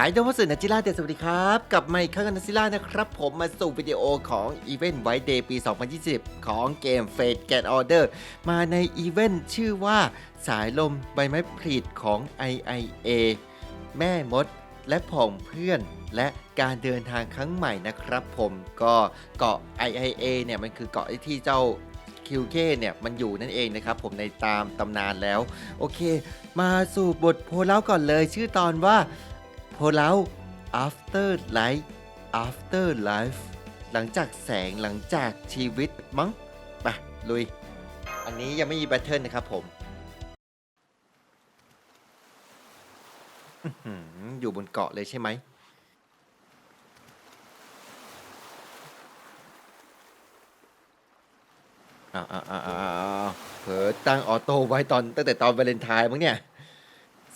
หายโดมัสนัจิล่าเดสวัสดีครับ กลับมาอีกครั้งกับนัจิล่านะครับ ผมมาสู่วิดีโอของอีเวนต์ไวท์เดย์ปี 2020 ของเกมเฟดแกนออเดอร์มาในอีเวนต์ชื่อว่าสายลมใบไม้ผลิตของ IIA แม่มดและผองเพื่อนและการเดินทางครั้งใหม่นะครับผมก็เกาะ IIA เนี่ยมันคือเกาะที่เจ้าคิวเคเนี่ยมันอยู่นั่นเองนะครับผมในตามตำนานแล้ว โอเค มาสู่บทโพลเล้าก่อนเลย ชื่อตอนว่า โพลเล้า after life after life หลังจากแสงหลังจากชีวิตมั้งไปลุย อันนี้ยังไม่มีแบทเทิลนะครับผมอยู่บนเกาะเลยใช่ไหมอ้าวอ้าวอ้าวอ้าวเผลอตั้งออโต้ไว้ตอนตั้งแต่ตอนวาเลนไทน์มั้งเนี่ย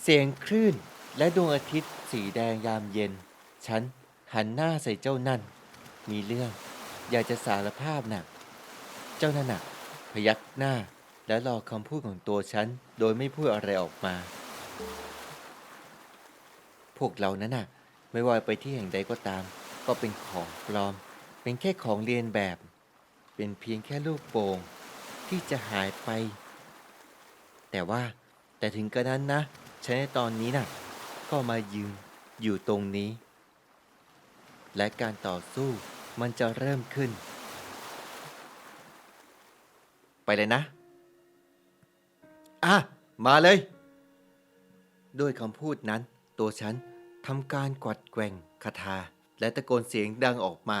เสียงคลื่นและดวงอาทิตย์ สีแดงยามเย็น ฉันหันหน้าใส่เจ้านั่น มีเรื่อง อยากจะสารภาพน่ะเจ้านั่นน่ะพยักหน้าและรอคำพูดของตัวฉัน โดยไม่พูดอะไรออกมา พวกเรานั้นน่ะ ไม่ว่าไปที่แห่งใดก็ตาม ก็เป็นของปลอม เป็นแค่ของเรียนแบบ เป็นเพียงแค่ลูกโป่งที่จะหายไป แต่ว่าแต่ถึงกระนั้นนะฉันในตอนนี้น่ะ ก็มายืนอยู่ตรงนี้ และการต่อสู้มันจะเริ่มขึ้น ไปเลยนะ อะ มาเลย ด้วยคำพูดนั้น ตัวฉันทำการกวัดแกว่งคาถาและตะโกนเสียงดังออกมา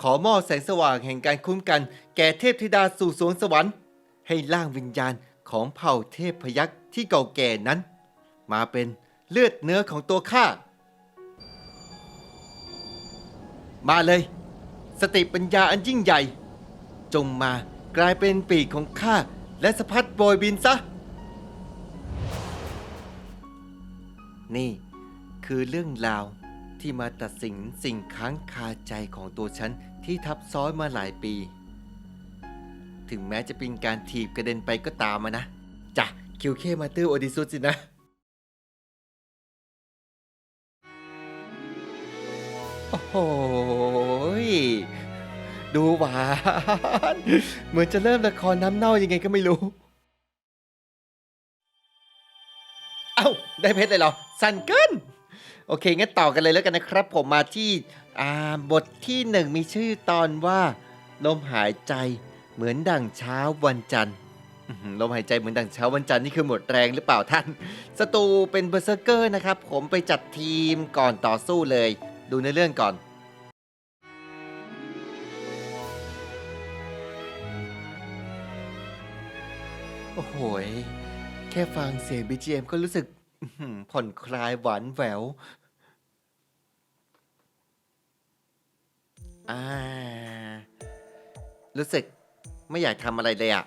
ขอมอบแสงสว่างแห่งการคุ้มกัน แก่เทพธิดาสู่สวงสวรรค์ ให้ล่างวิญญาณของเผ่าเทพพยักษ์ที่เก่าแก่นั้น มาเป็นเลือดเนื้อของตัวข้า มาเลย สติปัญญาอันยิ่งใหญ่ จงมากลายเป็นปีกของข้า และสะพัดโบยบินซะ นี่คือเรื่องราวที่มาตัดสินสิ่งค้างคาใจของตัวฉันที่ทับซ้อนมาหลายปี ถึงแม้จะเป็นการถีบกระเด็นไปก็ตามมานะจ้ะคิวเคมาเตอร์โอดิซุสินะ โอ้โหยดูหวาน เหมือนจะเริ่มละครน้ำเน่ายังไงก็ไม่รู้ เอ้า ได้เพชรเลยเหรอ สั้นเกิน โอเค งั้นต่อกันเลยแล้วกันนะครับ ผมมาที่อ่าบทที่หนึ่งมีชื่อตอนว่า ลมหายใจเหมือนดั่งเช้าวันจันทร์ลมหายใจเหมือนดั่งเช้าวันจันทร์นี่คือหมดแรงหรือเปล่าท่าน ศัตรูเป็นเบอร์เซอร์เกอร์นะครับ ผมไปจัดทีมก่อนต่อสู้เลย ดูในเรื่องก่อน โอ้โหยแค่ฟังเสียง BGM ก็รู้สึกผ่อนคลายหวานแหววอ่า รู้สึกไม่อยากทำอะไรเลยอะ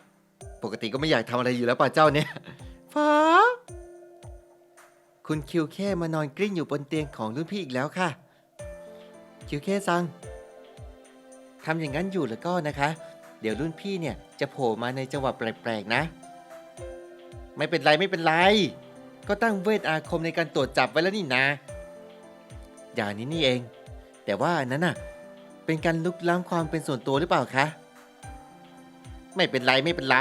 ปกติก็ไม่อยากทำอะไรอยู่แล้วป่ะเจ้าเนี่ยฟ้าคุณคิวแค่มานอนกลิ้งอยู่บนเตียงของรุ่นพี่อีกแล้วค่ะ คิวแค่ซังทำอย่างนั้นอยู่แล้วก็นะคะ เดี๋ยวรุ่นพี่เนี่ยจะโผล่มาในจังหวะแปลกๆนะ ไม่เป็นไรไม่เป็นไร ก็ตั้งเวทอาคมในการตรวจจับไว้แล้วนี่นะอย่างนี้นี่เอง แต่ว่านนั้นน่ะ เป็นการลุกล้ำความเป็นส่วนตัวหรือเปล่าคะไม่เป็นไรไม่เป็นไร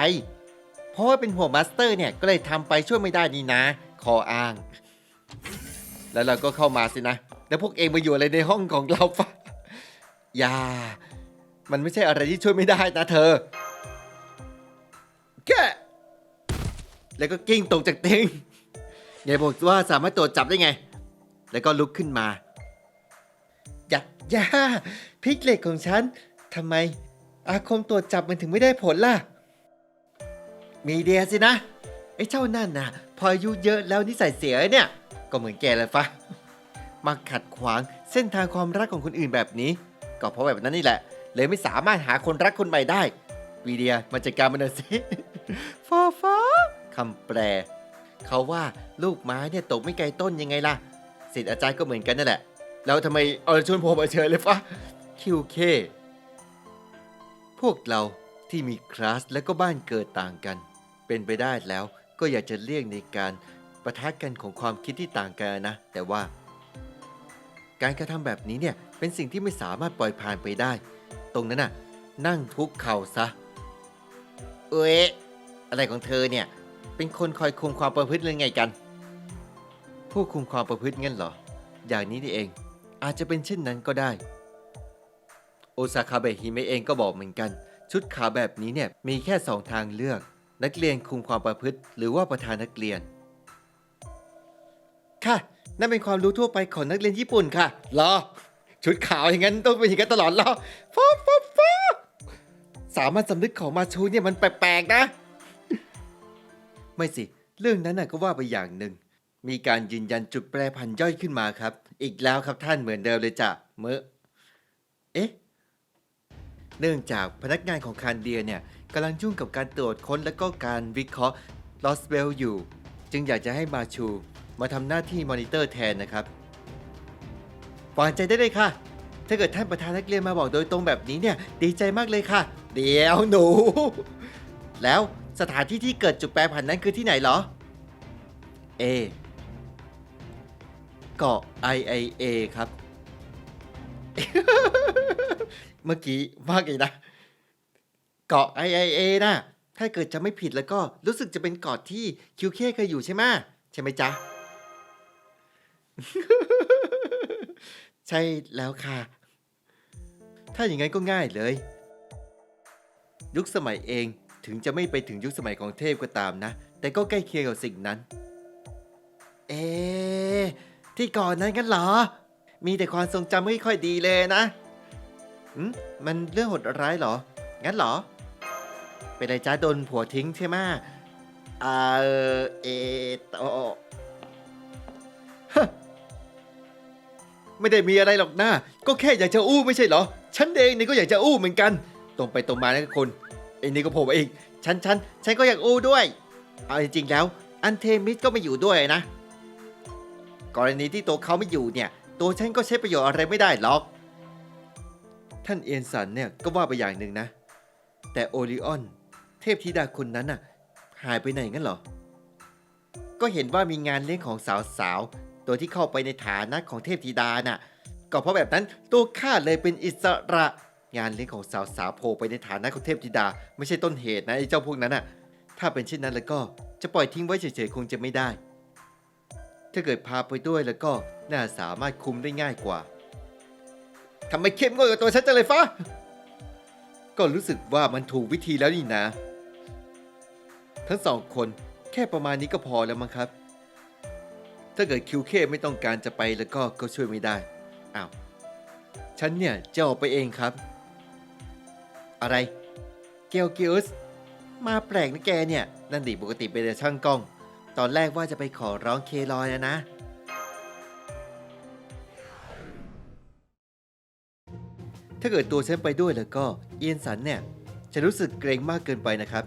เพราะว่าเป็นหัวมาสเตอร์เนี่ยก็เลยทำไปช่วยไม่ได้นี่นะ คออ้าง แล้วเราก็เข้ามาสินะ แล้วพวกเองมาอยู่อะไรในห้องของเราฟะอย่า มันไม่ใช่อะไรที่ช่วยไม่ได้นะเธอ แก แล้วก็กิ้งตกจากเตียงไงบอกว่าสามารถตรวจจับได้ไง แล้วก็ลุกขึ้นมา อย่าอย่าพริกเหล็กของฉันทำไม อาคมตรวจจับมันถึงไม่ได้ผลล่ะ มีเดียสินะ ไอ้เจ้านั่นน่ะ พออายุเยอะแล้วนิสัยเสียเนี่ย ก็เหมือนแกเลยฟะ มาขัดขวางเส้นทางความรักของคนอื่นแบบนี้ ก็เพราะแบบนั้นนี่แหละ เลยไม่สามารถหาคนรักคนใหม่ได้ วีเดียมาจัดการมันหน่อยสิฟ้าฟ้าคำแปล เขาว่าลูกไม้เนี่ยตกไม่ไกลต้นยังไงล่ะสิทธิ์อาจารย์ก็เหมือนกันนั่นแหละ แล้วทำไมเอาชวนผมมาเชิญเลยฟะคิวเคพวกเราที่มีคลาสและก็บ้านเกิดต่างกัน เป็นไปได้แล้วก็อยากจะเลี่ยงในการประทะกันของความคิดที่ต่างกันนะ แต่ว่า การกระทำแบบนี้เนี่ยเป็นสิ่งที่ไม่สามารถปล่อยผ่านไปได้ ตรงนั้นน่ะนั่งทุกเข่าซะ เอ๊ะอะไรของเธอเนี่ย เป็นคนคอยคุมความประพฤติหรือไงกัน ผู้คุมความประพฤติงั้นเหรอ อย่างนี้นี่เอง อาจจะเป็นเช่นนั้นก็ได้ โอซาคาเบะฮิเมะเองก็บอกเหมือนกัน ชุดขาวแบบนี้เนี่ยมีแค่สองทางเลือก นักเรียนคุมความประพฤติ หรือว่าประธานนักเรียน ค่ะ นั่นเป็นความรู้ทั่วไปของนักเรียนญี่ปุ่นค่ะหรอ ชุดขาวอย่างนั้นต้องเป็นอย่างนั้นตลอดหรอฟ้าฟ้าฟ้าสามัญสำนึกของมาชูเนี่ยมันแปลกๆนะ ไม่สิ เรื่องนั้นน่ะก็ว่าไปอย่างหนึ่ง มีการยืนยันจุดแปรผันย่อยขึ้นมาครับ อีกแล้วครับท่านเหมือนเดิมเลยจ้ะเมื่อเอ๊ะ เนื่องจากพนักงานของคานเดียเนี่ยกำลังยุ่งกับการตรวจค้นและก็การวิเคราะห์ลอสเวลอยู่ จึงอยากจะให้มาชู มาทำหน้าที่มอนิเตอร์แทนนะครับวางใจได้เลยค่ะ ถ้าเกิดท่านประธานนักเรียนมาบอกโดยตรงแบบนี้เนี่ย ดีใจมากเลยค่ะ เดี๋ยวหนู แล้วสถานที่ที่เกิดจุดแปรผันนั้นคือที่ไหนเหรอ A เกาะ IIA ครับ เมื่อกี้มากเลยนะ เกาะ IIA นะถ้าเกิดจะไม่ผิดแล้วก็รู้สึกจะเป็นเกาะที่คิวเคเคยอยู่ใช่ไหมใช่ไหมจ๊ะ ใช่แล้วค่ะ ถ้าอย่างนั้นก็ง่ายเลย ยุคสมัยเองถึงจะไม่ไปถึงยุคสมัยของเทพก็ตามนะ แต่ก็ใกล้เคียงกับสิ่งนั้น เอ๊ที่ก่อนนั้นกันเหรอ มีแต่ความทรงจำไม่ค่อยดีเลยนะอืมมันเรื่องโหดร้ายเหรอ งั้นเหรอ เป็นไรจ้าโดนผัวทิ้งใช่ไหมอ่าเออเอ ไม่ได้มีอะไรหรอกนะก็แค่อยากจะอู้ไม่ใช่เหรอ ฉันเองนี่ก็อยากจะอู้เหมือนกัน ตรงไปตรงมานะคุณไอ้นี่ก็ผมเองฉันฉันฉันก็อยากอู้ด้วย เอาจริงๆแล้ว อันเทมิสก็ไม่อยู่ด้วยนะ กรณีที่ตัวเขาไม่อยู่เนี่ย ตัวฉันก็ใช้ประโยชน์อะไรไม่ได้หรอก ท่านเอียนสันเนี่ยก็ว่าไปอย่างหนึ่งนะ แต่โอริออน เทพธิดาคนนั้นน่ะ หายไปไหนงั้นเหรอ ก็เห็นว่ามีงานเลี้ยงของสาวๆ ตัวที่เข้าไปในฐานะของเทพธิดาน่ะ ก็เพราะแบบนั้นตัวข้าเลยเป็นอิสระ งานเลี้ยงของสาวๆโผล่ไปในฐานะของเทพธิดา ไม่ใช่ต้นเหตุนะไอ้เจ้าพวกนั้นน่ะ ถ้าเป็นเช่นนั้นแล้วก็จะปล่อยทิ้งไว้เฉยๆคงจะไม่ได้ ถ้าเกิดพาไปด้วยแล้วก็น่าสามารถคุมได้ง่ายกว่าทำไมเข้มงวดกับตัวฉันจังเลยฟ้า ก็รู้สึกว่ามันถูกวิธีแล้วนี่นะ ทั้งสองคนแค่ประมาณนี้ก็พอแล้วมั้งครับ ถ้าเกิดคิวเคไม่ต้องการจะไปแล้วก็ก็ช่วยไม่ได้ อ้าว ฉันเนี่ยจะออกไปเองครับ อะไร เกลกิอุส มาแปลกนะแกเนี่ย นั่นดิปกติเป็นแต่ช่างกล้อง ตอนแรกว่าจะไปขอร้องเคลอยนะนะ ถ้าเกิดตัวฉันไปด้วยแล้วก็เอียนสันเนี่ยจะรู้สึกเกรงมากเกินไปนะครับ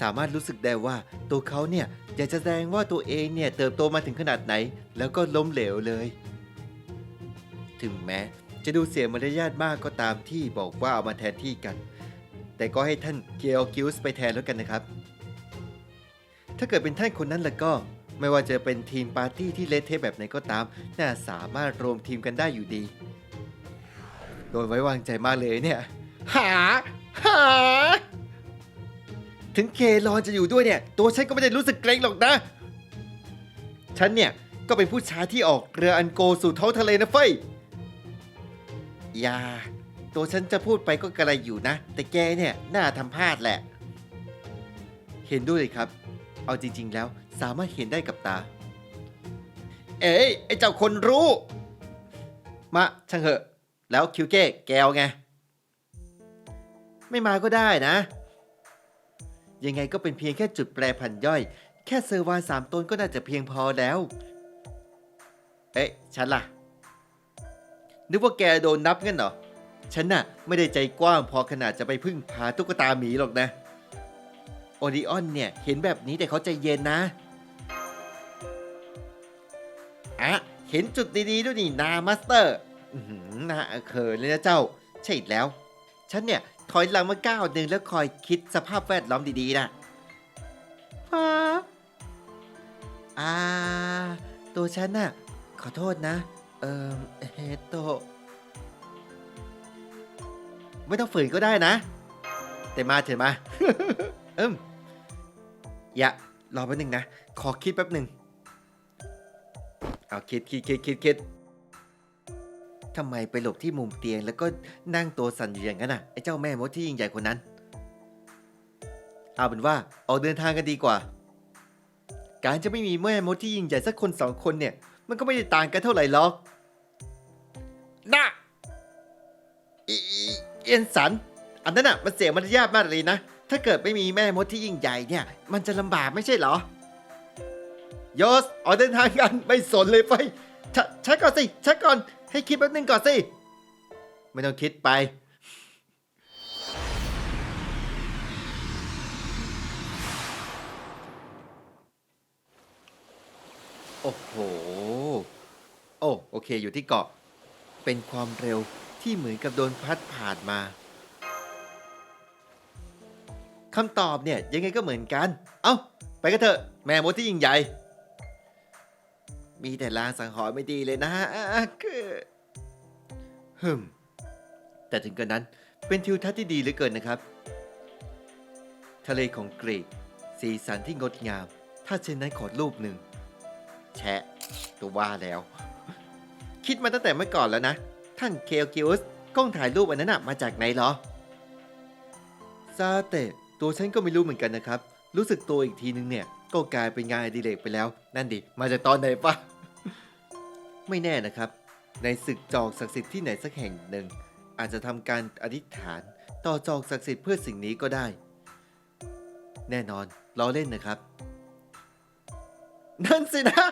สามารถรู้สึกได้ว่าตัวเขาเนี่ย อยากจะแสดงว่าตัวเองเนี่ยเติบโตมาถึงขนาดไหน แล้วก็ล้มเหลวเลย ถึงแม้จะดูเสียมารยาทมากก็ตามที่บอกว่าเอามาแทนที่กัน แต่ก็ให้ท่านเกียวกิวส์ไปแทนแล้วกันนะครับ ถ้าเกิดเป็นท่านคนนั้นแล้วก็ไม่ว่าจะเป็นทีมปาร์ตี้ที่เละเทะแบบไหนก็ตาม น่าสามารถรวมทีมกันได้อยู่ดี โดนไว้วางใจมากเลยเนี่ย หา หา ถึงเคลอนจะอยู่ด้วยเนี่ย ตัวฉันก็ไม่ได้รู้สึกเกรงหรอกนะ ฉันเนี่ย ก็เป็นผู้ชายที่ออกเรืออันโกสู่ท้องทะเลนะเฟ้ยอย่า ตัวฉันจะพูดไปก็กระไรอยู่นะ แต่แกเนี่ยน่าทำพลาดแหละ เห็นด้วยเลยครับ เอาจริง ๆ แล้วสามารถเห็นได้กับตา เอ้ยไอ้เจ้าคนรู้ มาช่างเหอะ แล้วคิวเก้แกวไง ไม่มาก็ได้นะ ยังไงก็เป็นเพียงแค่จุดแปรผันย่อย แค่เซอร์วานสามตนก็น่าจะเพียงพอแล้ว เอ๊ะ ฉันล่ะ นึกว่าแกโดนนับงั้นเหรอ ฉันน่ะ ไม่ได้ใจกว้างพอขนาดจะไปพึ่งพาตุ๊กตาหมีหรอกนะ โอริออนเนี่ย เห็นแบบนี้แต่เขาใจเย็นนะอะเห็นจุดดีๆด้วยนี่นามาสเตอร์หน่าเขินเลยนะเจ้า ใช่แล้ว ฉันเนี่ย ถอยหลังมาก้าวหนึ่งแล้วคอยคิดสภาพแวดล้อมดีๆนะฟ้าอ่า ตัวฉันน่ะ ขอโทษนะ เอ่อเฮโตะไม่ต้องฝืนก็ได้นะ แต่มาเถอะมา เอิมอย่ารอแป๊บหนึงนะ ขอคิดแป๊บหนึ่งเอาคิดคิดคิดคิดคิด ทำไมไปหลบที่มุมเตียง แล้วก็นั่งตัวสั่นอยู่อย่างนั้นน่ะไอ้เจ้าแม่มดที่ยิ่งใหญ่คนนั้น เอาเป็นว่าออกเดินทางกันดีกว่า การจะไม่มีแม่มดที่ยิ่งใหญ่สักคนสองคนเนี่ย มันก็ไม่ได้ต่างกันเท่าไหร่หรอกน่ะเอียนสัน อันนั้นอะมันเสียมารยาทมากเลยนะ ถ้าเกิดไม่มีแม่มดที่ยิ่งใหญ่เนี่ย มันจะลำบากไม่ใช่เหรอโยสออกเดินทางกันไม่สนเลยไปชชักก่อนสิชักก่อน ให้คิดแป๊บนึงก่อนสิ ไม่ต้องคิดไป โอ้โห โอ้โอเคอยู่ที่เกาะ เป็นความเร็วที่เหมือนกับโดนพัดผ่านมาคำตอบเนี่ยยังไงก็เหมือนกัน เอ้า ไปกันเถอะ แม่มดที่ยิ่งใหญ่ มีแต่ลางสังหรณ์ไม่ดีเลยนะคือฮึมแต่ถึงกระนั้นเป็นทิวทัศน์ที่ดีเหลือเกินนะครับ ทะเลของกรีก สีสันที่งดงาม ถ้าเช่นนั้นขอรูปหนึ่ง แชะ ตัวว่าแล้ว คิดมาตั้งแต่เมื่อก่อนแล้วนะ ท่านเคลกิอุสกล้องถ่ายรูปอันนั้นมาจากไหนเหรอซาเตะตัวฉันก็ไม่รู้เหมือนกันนะครับ รู้สึกตัวอีกทีนึงเนี่ย ก็กลายเป็นงานอดิเรกไปแล้ว นั่นดิ มาจากตอนไหนปะ ไม่แน่นะครับ ในศึกจอกศักดิ์สิทธิ์ที่ไหนสักแห่งหนึ่ง อาจจะทำการอธิษฐาน ต่อจอกศักดิ์สิทธิ์เพื่อสิ่งนี้ก็ได้ แน่นอนล้อเล่นนะครับ นั่นสินะ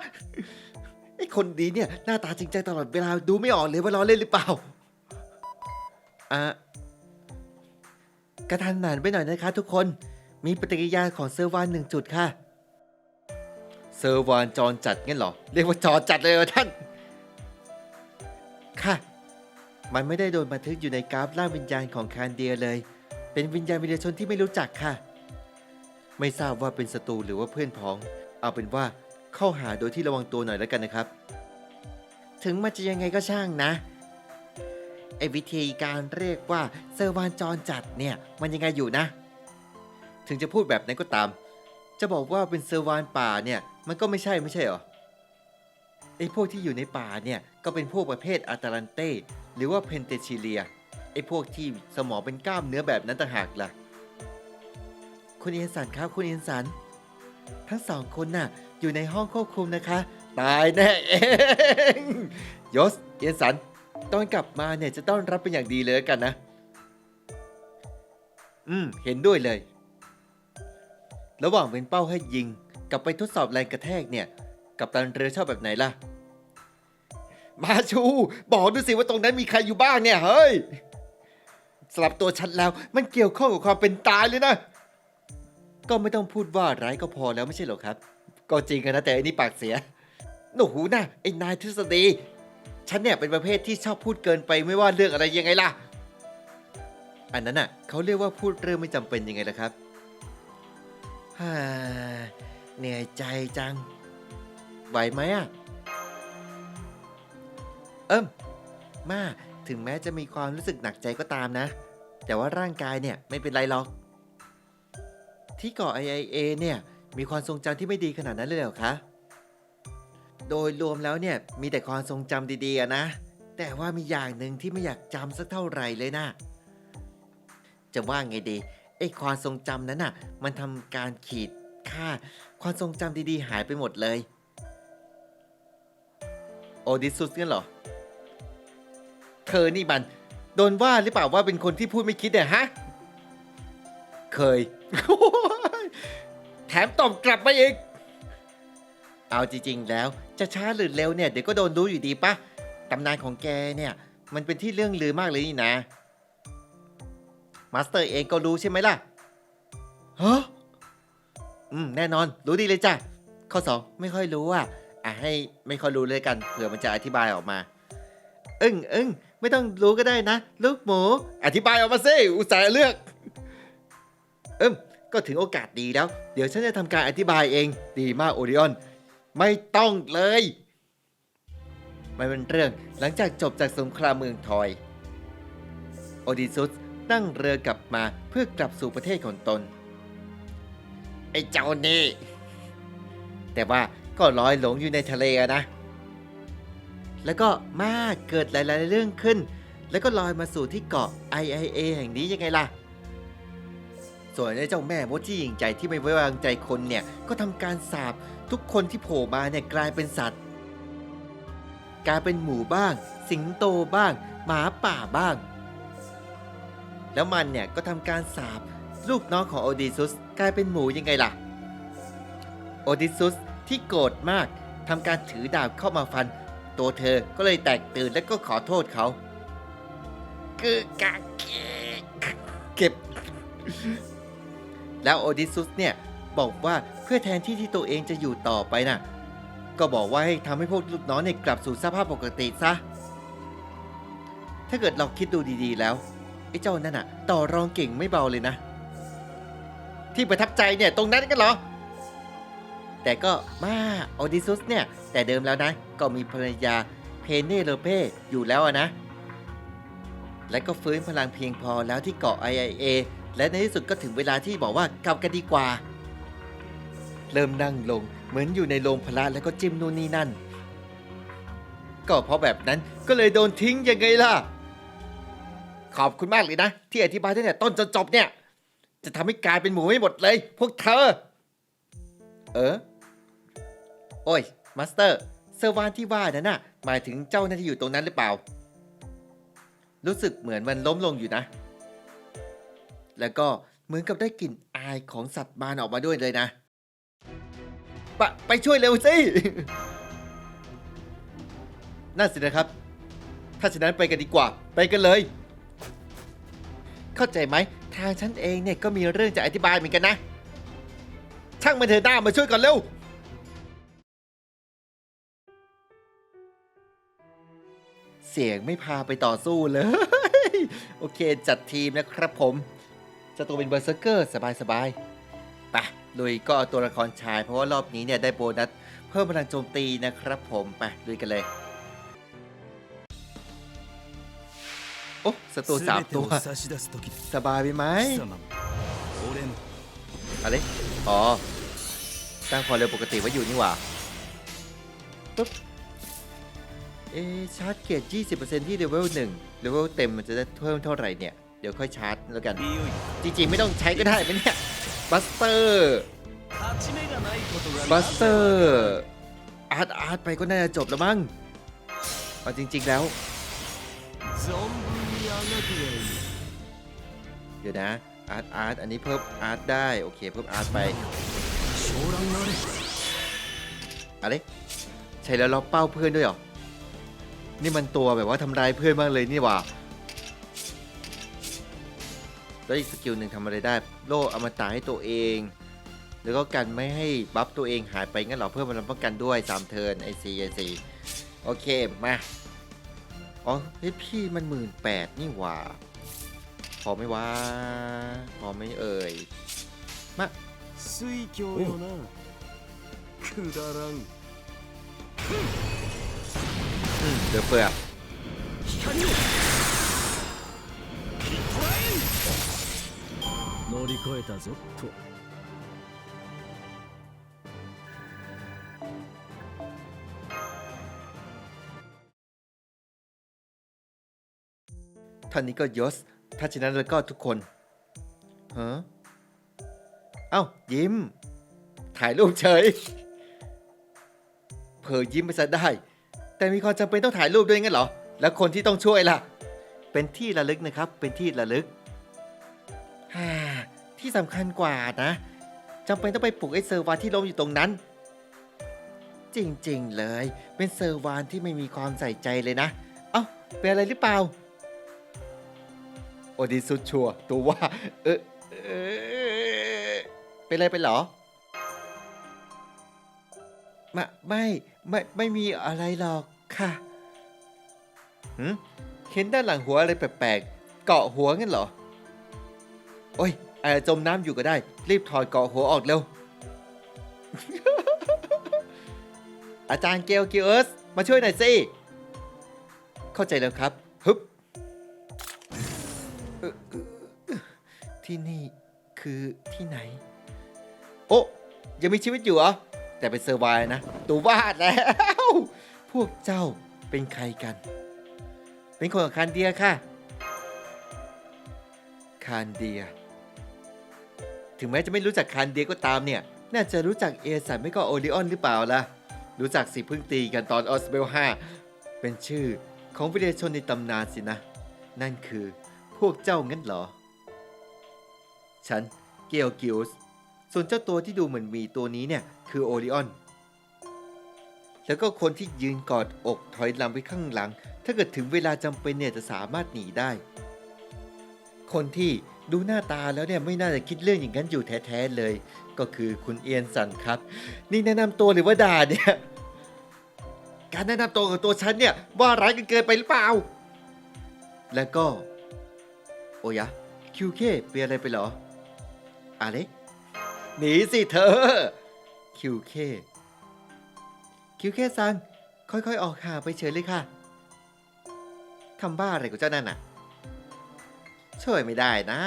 ไอ้คนดีเนี่ยหน้าตาจริงใจตลอดเวลาดูไม่ออกเลยว่าล้อเล่นหรือเปล่าอะกระทันหันไปหน่อยนะคะทุกคนมีปฏิกิริยาของเซอร์วานหนึ่งจุดค่ะ เซอร์วานจรจัดงั้นเหรอ เรียกว่าจรจัดเลยเหรอท่าน ค่ะ มันไม่ได้โดนบันทึกอยู่ในกราฟร่างวิญญาณของคานเดียเลย เป็นวิญญาณวิญญาชนที่ไม่รู้จักค่ะ ไม่ทราบว่าเป็นศัตรูหรือว่าเพื่อนพ้อง เอาเป็นว่าเข้าหาโดยที่ระวังตัวหน่อยแล้วกันนะครับ ถึงมันจะยังไงก็ช่างนะ ไอ้วิธีการเรียกว่าเซอร์วานจรจัดเนี่ย มันยังไงอยู่นะ ถึงจะพูดแบบนั้นก็ตาม จะบอกว่าเป็นเซอร์วานป่าเนี่ย มันก็ไม่ใช่ไม่ใช่หรอ ไอ้พวกที่อยู่ในป่าเนี่ย ก็เป็นพวกประเภทอาตาลันเต้หรือว่าเพนเตชิเลียไอ้พวกที่สมองเป็นกล้ามเนื้อแบบนั้นต่างหากล่ะ คุณเอียนสันครับคุณเอียนสัน ทั้งสองคนน่ะ อยู่ในห้องควบคุมนะคะ ตายแน่เองยศเอียนสันตอนกลับมาเนี่ยจะต้อนรับเป็นอย่างดีเลยกันนะ อืม เห็นด้วยเลย ระหว่างเป็นเป้าให้ยิง กับไปทดสอบแรงกระแทกเนี่ย กับตันเรือชอบแบบไหนล่ะ มาชู บอกดูสิว่าตรงนั้นมีใครอยู่บ้างเนี่ย เฮ้ยสำหรับตัวฉันแล้ว มันเกี่ยวข้องกับความเป็นตายเลยนะ ก็ไม่ต้องพูดว่าร้ายก็พอแล้วไม่ใช่หรอครับ ก็จริงนะแต่อันนี้ปากเสียหนูหูนะไอ้นายทฤษฎีฉันเนี่ยเป็นประเภทที่ชอบพูดเกินไปไม่ว่าเรื่องอะไรยังไงล่ะ อันนั้นน่ะเขาเรียกว่าพูดเรื่องไม่จำเป็นยังไงล่ะครับฮ่าเหนื่อยใจจัง ไหวไหมอะ เอิมมาถึงแม้จะมีความรู้สึกหนักใจก็ตามนะ แต่ว่าร่างกายเนี่ยไม่เป็นไรหรอก ที่เกาะ IIA เนี่ยมีความทรงจำที่ไม่ดีขนาดนั้นเลยเหรอคะ โดยรวมแล้วเนี่ยมีแต่ความทรงจำดีๆนะ แต่ว่ามีอย่างหนึ่งที่ไม่อยากจำสักเท่าไหร่เลยนะ จะว่าไงดีไอ้ความทรงจำนั้นน่ะ มันทำการขีดค่าความทรงจำดีๆ หายไปหมดเลย โอดิสุสเนี่ยเหรอ เธอนี่มัน โดนว่าหรือเปล่าว่าเป็นคนที่พูดไม่คิดเนี่ยฮะ เคย แถมตอบกลับมาอีก เอาจริงๆ แล้ว จะช้าหรือเร็วเนี่ยเดี๋ยวก็โดนรู้อยู่ดีปะตำนานของแกเนี่ย มันเป็นที่เรื่องลือมากเลยนี่นะ มาสเตอร์เองก็รู้ใช่ไหมล่ะฮะอืม แน่นอน รู้ดีเลยจ้ะ ข้อ 2 ไม่ค่อยรู้อะ อะให้ไม่ค่อยรู้เลยกัน เผื่อมันจะอธิบายออกมา อึ้งอึ้ง ไม่ต้องรู้ก็ได้นะ ลูกหมู อธิบายออกมาสิอุตส่าห์เลือก เอิมก็ถึงโอกาสดีแล้ว เดี๋ยวฉันจะทำการอธิบายเอง ดีมากโอริออน ไม่ต้องเลยไม่เป็นเรื่องหลังจากจบจากสงครามเมืองทอย โอดิซุสนั่งเรือกลับมาเพื่อกลับสู่ประเทศของตน ไอ้เจ้านี่ แต่ว่าก็ลอยหลงอยู่ในทะเลนะ แล้วก็มาเกิดหลาย ๆ เรื่องขึ้น แล้วก็ลอยมาสู่ที่เกาะ IIA แห่งนี้ยังไงล่ะ ส่วนเจ้าแม่มดที่ยิ่งใจที่ไม่ไว้วางใจคนเนี่ย ก็ทำการสาบทุกคนที่โผล่มาเนี่ยกลายเป็นสัตว์ กลายเป็นหมูบ้าง สิงโตบ้าง หมาป่าบ้าง แล้วมันเนี่ยก็ทำการสาบลูกน้องของโอดิซุสกลายเป็นหมูยังไงล่ะ โอดิซุสที่โกรธมากทำการถือดาบเข้ามาฟัน ตัวเธอก็เลยแตกตื่นและก็ขอโทษเขา คือกะเก็บ แล้วโอดิซุสเนี่ย บอกว่าเพื่อแทนที่ที่ตัวเองจะอยู่ต่อไปน่ะ ก็บอกว่าให้ทำให้พวกลูกน้องเนี่ยกลับสู่สภาพปกติซะ ถ้าเกิดเราคิดดูดีๆแล้วไอ้เจ้านั่นน่ะ ต่อรองเก่งไม่เบาเลยนะ ที่ประทับใจเนี่ยตรงนั้นกันเหรอ แต่ก็มาโอดิซุสเนี่ย แต่เดิมแล้วนะ ก็มีภรรยาเพเนโลเป้อยู่แล้วนะ และก็ฟื้นพลังเพียงพอแล้วที่เกาะ IIA และในที่สุดก็ถึงเวลาที่บอกว่ากลับกันดีกว่า เริ่มนั่งลงเหมือนอยู่ในโรงพละแล้วก็จิ้มนู่นนี่นั่น ก็เพราะแบบนั้นก็เลยโดนทิ้งยังไงล่ะ ขอบคุณมากเลยนะ ที่อธิบายตั้งแต่ต้นจนจบเนี่ย จะทำให้กลายเป็นหมูไม่หมดเลย พวกเธอ เออ โอ้ย มาสเตอร์เซอร์วานที่ว่านั้นน่ะหมายถึงเจ้าหน้าที่อยู่ตรงนั้นหรือเปล่า รู้สึกเหมือนมันล้มลงอยู่นะ แล้วก็เหมือนกับได้กลิ่นอายของสัตว์บานออกมาด้วยเลยนะปะไปช่วยเร็วสินั่นสินะครับ ถ้าฉะนั้นไปกันดีกว่า ไปกันเลย เข้าใจไหม ทางฉันเองเนี่ยก็มีเรื่องจะอธิบายเหมือนกันนะ ช่างมันเถอะหน้ามาช่วยก่อนเร็ว เสียงไม่พาไปต่อสู้เลย โอเคจัดทีมนะครับผมจะตัวเป็นเบอร์เซอร์เกอร์สบายๆไปลุยก็เอาตัวละครชาย เพราะว่ารอบนี้เนี่ยได้โบนัสเพิ่มพลังโจมตีนะครับผมไปลุยกันเลย โอ้สตูสามตัว สบายไปไหมอะไรอ๋อตั้งความเร็วปกติไว้อยู่นี่หว่าปึ๊บ เอชาร์จเกียรด20%ที่เลเวล1เลเวลเต็มมันจะได้เพิ่มเท่าไหร่เนี่ย เดี๋ยวค่อยชาร์จแล้วกัน จริงๆ ไม่ต้องใช้ก็ได้ไหมเนี่ยบัสเตอร์บัสเตอร์อาร์ตอาร์ตไปก็น่าจะจบแล้วมั้งเอาจริง ๆแล้ว เดี๋ยวนะอาร์ตอาร์ตอันนี้เพิ่มอาร์ตได้ โอเค เพิ่มอาร์ตไปอะไรใช้แล้วล็อกเป้าเพื่อนด้วยเหรอ นี่มันตัวแบบว่าทำร้ายเพื่อนมากเลยนี่หว่า แล้วอีกสกิลหนึ่งทำอะไรได้ โล่อมตะให้ตัวเอง แล้วก็กันไม่ให้บัฟตัวเองหายไปงั้นเหรอเพิ่มพลังป้องกันด้วย3เทิร์นไอซีไอซีโอเค มา อ๋อเฮ้ยพี่มันหมื่นแปดนี่หว่า พอไหม่ว่า พอไหม่เอ่ย 水郷よなくだらん อืมเดือเปลือก 光をヒットライン乗り越えたぞと ท่านนี้ก็ยศ ถ้าฉะนั้นแล้วก็ทุกคนฮะเอ้า ยิ้ม ถ่ายรูปเฉย เผยยิ้มไปซะได้ แต่มีความจำเป็นต้องถ่ายรูปด้วยงั้นเหรอ แล้วคนที่ต้องช่วยล่ะ เป็นที่ระลึกนะครับ เป็นที่ระลึกฮ่าที่สำคัญกว่านะจำเป็นต้องไปปลุกไอ้เซอร์วานที่ล้มอยู่ตรงนั้น จริงๆเลย เป็นเซอร์วานที่ไม่มีความใส่ใจเลยนะ เอ้า เป็นอะไรหรือเปล่า โอดิสุดชัวตัวว่า เออเออเป็นอะไรไปเหรอ ไม่ไม่ไม่ไม่มีอะไรหรอกค่ะหืมเห็นด้านหลังหัวอะไรแปลกๆ เกาะหัวงั้นเหรอ โอ้ยอาจจะจมน้ำอยู่ก็ได้ รีบถอดเกาะหัวออกเร็ว อาจารย์เกลกิเอสมาช่วยหน่อยสิ เข้าใจแล้วครับ ฮึบ ที่นี่คือที่ไหน โอ้ยังมีชีวิตอยู่เหรอ แต่เป็นเซอร์ไวน์นะตูวาดแล้ว พวกเจ้าเป็นใครกัน เป็นคนของคานเดียค่ะคานเดีย ถึงแม้จะไม่รู้จักคานเดียก็ตามเนี่ย น่าจะรู้จักเอสันไม่ก็โอริออนหรือเปล่าล่ะ รู้จักสิพิ่งตีกันตอนออสเบล5เป็นชื่อของวิทยาชนในตำนานสินะ นั่นคือพวกเจ้างั้นเหรอ ฉันเกียวกิลส์ ส่วนเจ้าตัวที่ดูเหมือนมีตัวนี้เนี่ยคือโอริออน แล้วก็คนที่ยืนกอดอกถอยหลังไปข้างหลัง ถ้าเกิดถึงเวลาจำเป็นเนี่ยจะสามารถหนีได้ คนที่ดูหน้าตาแล้วเนี่ยไม่น่าจะคิดเรื่องอย่างนั้นอยู่แท้ๆเลย ก็คือคุณเอียนสันครับ นี่แนะนำตัวหรือว่าด่าเนี่ยการแนะนำตัวของตัวฉันเนี่ยว่าร้ายกันเกินไปหรือเปล่า แล้วก็ โอ้ยะคิวเคเปลี่ยนอะไรไปเหรออะไร หนีสิเธอ คิวเค คิวเคซัง ค่อยๆ ออกห่างไปเฉยเลยค่ะ ทำบ้าอะไรกับเจ้านั่นน่ะ ช่วยไม่ได้นะ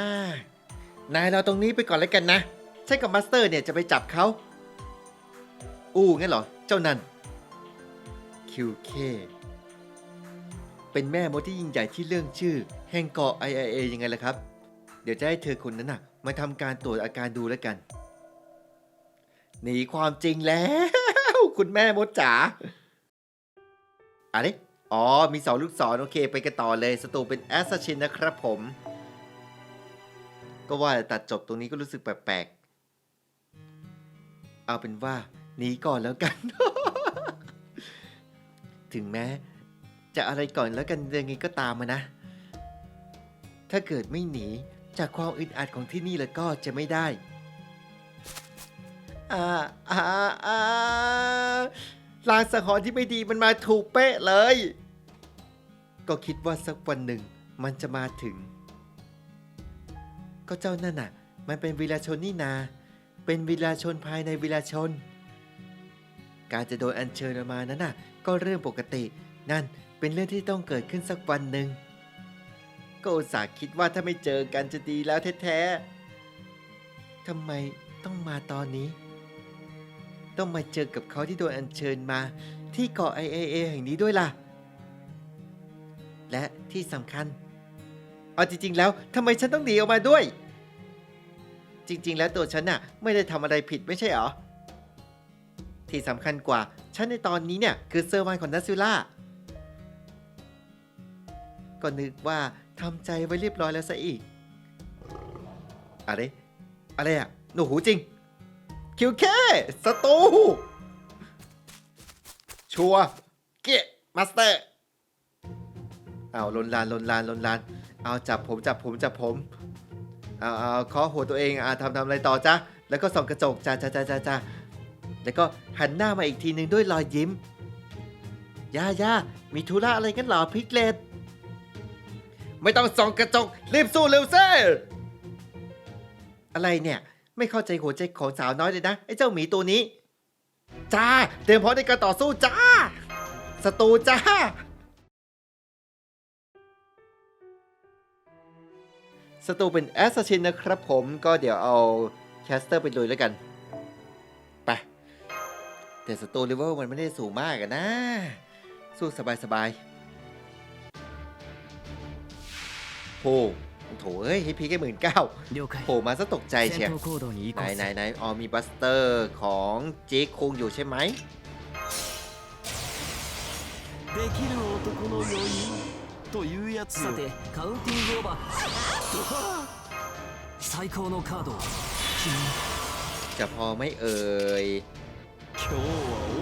นายเราตรงนี้ไปก่อนแล้วกันนะ ใช่กับมาสเตอร์เนี่ยจะไปจับเขา อู้งั้นเหรอ เจ้านั่น คิวเค เป็นแม่มดที่ยิ่งใหญ่ที่เรื่องชื่อ แห่งเกาะ IIA ยังไงล่ะครับ เดี๋ยวจะให้เธอคนนั้นน่ะ มาทำการตรวจอาการดูแล้วกัน หนีความจริงแล้ว คุณแม่มดจ๋าอะไรอ๋อ มีสองลูกศรโอเค ไปกันต่อเลยสตูเป็นแอสซัชินนะครับผม ก็ว่าแต่ตัดจบตรงนี้ก็รู้สึกแปลกๆ เอาเป็นว่าหนีก่อนแล้วกัน ถึงแม้ จะอะไรก่อนแล้วกันยังไงก็ตามมานะ ถ้าเกิดไม่หนีจากความอึดอัดของที่นี่แล้วก็จะไม่ได้ อ่าอ่าอ่าลางสังหรณ์ที่ไม่ดีมันมาถูกเป๊ะเลย ก็คิดว่าสักวันหนึ่งมันจะมาถึง ก็เจ้านั่นน่ะ มันเป็นวิลาชนนี่นา เป็นวิลาชนภายในวิลาชน การจะโดนอัญเชิญมานั้นน่ะ ก็เรื่องปกติ นั่นเป็นเรื่องที่ต้องเกิดขึ้นสักวันหนึ่งก็อุตส่าห์คิดว่าถ้าไม่เจอกันจะดีแล้วแท้ๆทำไมต้องมาตอนนี้ ต้องมาเจอกับเขาที่โดนอัญเชิญมา ที่เกาะ IAA แห่งนี้ด้วยล่ะ และที่สำคัญ เอาจริง ๆ แล้วทำไมฉันต้องหนีออกมาด้วย จริง ๆ แล้วตัวฉันน่ะไม่ได้ทำอะไรผิดไม่ใช่หรอ ที่สำคัญกว่า ฉันในตอนนี้เนี่ยคือเซอร์วันของนัสซิล่าก็นึกว่าทำใจไว้เรียบร้อยแล้วซะอีก อะไร อะไรอะหนูหูจริง คิวเคสตูชัวเกะมาสเตอร์เอาลนลานลนลานลนลานเอาจับผมจับผมจับผมเอาเอาเคาะหัวตัวเองอ่าทำทำอะไรต่อจ้าแล้วก็ส่องกระจกจ้าจ้าจ้าจ้าจ้าแล้วก็หันหน้ามาอีกทีหนึ่งด้วยรอยยิ้มย่าย่ามีธุระอะไรกันหรอพิกเลตไม่ต้องส่องกระจกรีบสู้เร็วเซ่อะไรเนี่ย ไม่เข้าใจหัวใจของสาวน้อยเลยนะ ไอ้เจ้าหมีตัวนี้ จ้า เตรียมพร้อมในการต่อสู้จ้าศัตรูจ้าสตูเป็นแอสซัชินนะครับผมก็เดี๋ยวเอาแคสเตอร์ไปลุยแล้วกัน ไป แต่สตูเลเวลมันไม่ได้สูงมากอะนะ สู้สบายๆโห โถเอ้ยให้พีแค่หมื่นเก้า 了解 โผล่มาซะตกใจเชีย 戦闘行動に移 ไหน 行 ไหน する ไหนอ๋อมีบัสเตอร์ของจิกคุงอยู่ใช่ไหม できる男の余韻というやつよさてカウンティングオーバー最高のカードを君に จะพอไหม่เอ่ย 今日は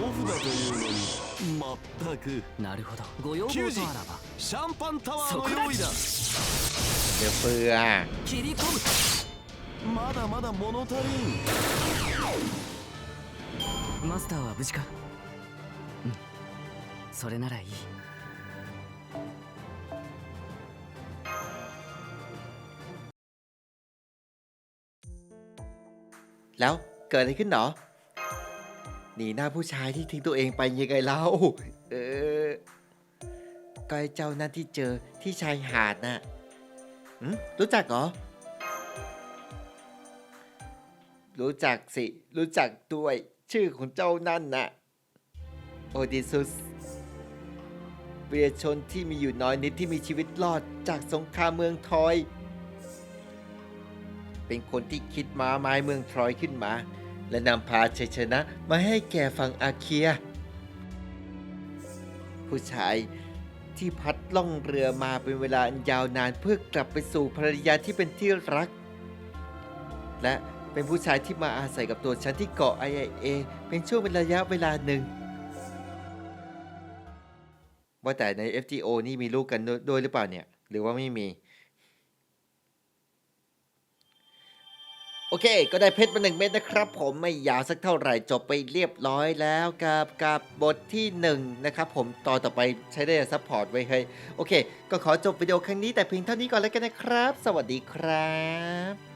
オフだというのに まったくなるほどご要望とあらばシャンパンタワーの用意だ เดี๋ยวเฟือ 切り込むまだまだ物足りんマスターは無事かうんそれならいい แล้วเกิดอะไรขึ้นหรอ หนีหน้าผู้ชายที่ทิ้งตัวเองไปยังไงเล่าเออก็ไอ้เจ้านั่นที่เจอที่ชายหาดน่ะหืมรู้จักเหรอ รู้จักสิ รู้จักด้วย ชื่อของเจ้านั่นน่ะ โอดิซุสเวียชนที่มีอยู่น้อยนิดที่มีชีวิตรอดจากสงครามเมืองทรอย เป็นคนที่คิดม้าไม้เมืองทรอยขึ้นมา และนำพาชัยชนะมาให้แก่ฝั่งอาเคีย ผู้ชายที่พัดล่องเรือมาเป็นเวลาอันยาวนานเพื่อกลับไปสู่ภรรยาที่เป็นที่รัก และเป็นผู้ชายที่มาอาศัยกับตัวฉันที่เกาะ IIA เป็นช่วงเป็นระยะเวลาหนึ่ง ว่าแต่ใน FGO นี่มีลูกกันด้วยหรือเปล่าเนี่ย หรือว่าไม่มี โอเค ก็ได้เพชรมาหนึ่งเม็ดนะครับผมไม่ยาวสักเท่าไหร่จบไปเรียบร้อยแล้วกับกับบทที่1นะครับผมต่อต่อไปใช้ได้ซัพพอร์ตไว้ให้โอเค ก็ขอจบวิดีโอครั้งนี้แต่เพียงเท่านี้ก่อนแล้วกันนะครับ สวัสดีครับ